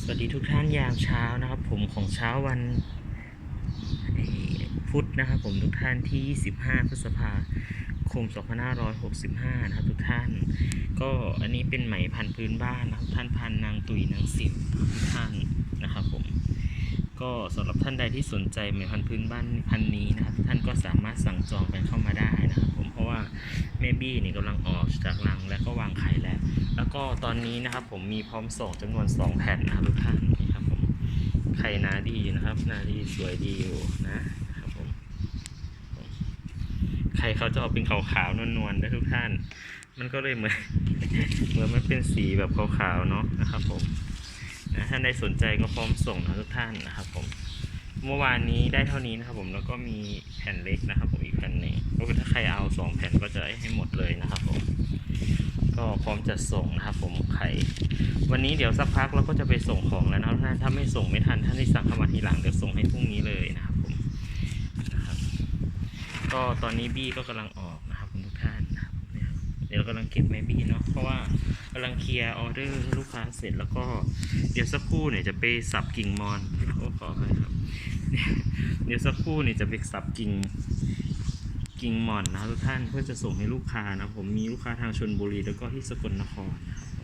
สวัสดีทุกท่านยามเช้านะครับ ผมของเช้าวันพุธนะครับผมทุกท่านที่ 25 พฤษภาคม 2565 นะครับทุกท่าน ก็อันนี้เป็นไหมพันธุ์พื้นบ้านนะครับ ท่านพันนางตุยนางสิวทุกท่านนะครับผมก็สำหรับท่านใดที่สนใจไหมพันธุ์พื้นบ้านพันนี้นะครับ ท่านก็สามารถสั่งจองกันเข้ามาได้นะครับ ผมเพราะว่าแม่บี้นี่กำลังออกจากรังและก็วางไข่แล้ว แล้วก็ตอนนี้นะครับผมมีพร้อมส่งจำนวน 2 แผ่นนะครับทุกท่านนี่ครับผมไข่นาดีอยู่นะครับ นาดีสวยดีอยู่นะครับผมไข่เขาจะออกเป็นขาวๆนวลๆนะทุกท่าน มันก็เลยเหมือนเหมือนมันเป็นสีแบบขาวๆเนาะนะครับผมนะท่านใดสนใจก็พร้อมส่งนะทุกท่านนะครับผมเมื่อวานนี้ได้เท่านี้นะครับผมแล้วก็มีแผ่นเล็กนะครับ ผมอีกแผ่นหนึ่งก็คือถ้าใครเอาสองแผ่นก็จะได้ให้หมดเลยนะครับผม ก็พร้อมจะส่งนะครับผมไข่วันนี้เดี๋ยวสักพักเราก็จะไปส่งของแล้วนะครับท่านถ้าไม่ส่งไม่ทันท่านที่สั่งเข้ามาทีหลังเดี๋ยวส่งให้พรุ่งนี้เลยนะครับผมนะครับก็ตอนนี้บี้ก็กำลังออกนะครับทุกท่านนะครับเดี๋ยวเรากำลังเก็บแม่บี้เนาะเพราะว่ากำลังเคลียร์ออเดอร์ลูกค้าเสร็จแล้วก็เดี๋ยวสักครู่เนี่ยจะไปสับกิ่งมอนโอ้ขอให้ครับ เดี๋ยวสักครู่เนี่ยจะไปสับกิ่ง กิ่งหม่อนนะครับทุกท่านเพื่อจะส่งให้ลูกค้านะผมมีลูกค้าทางชนบุรีแล้วก็ที่สกลนครนะครับ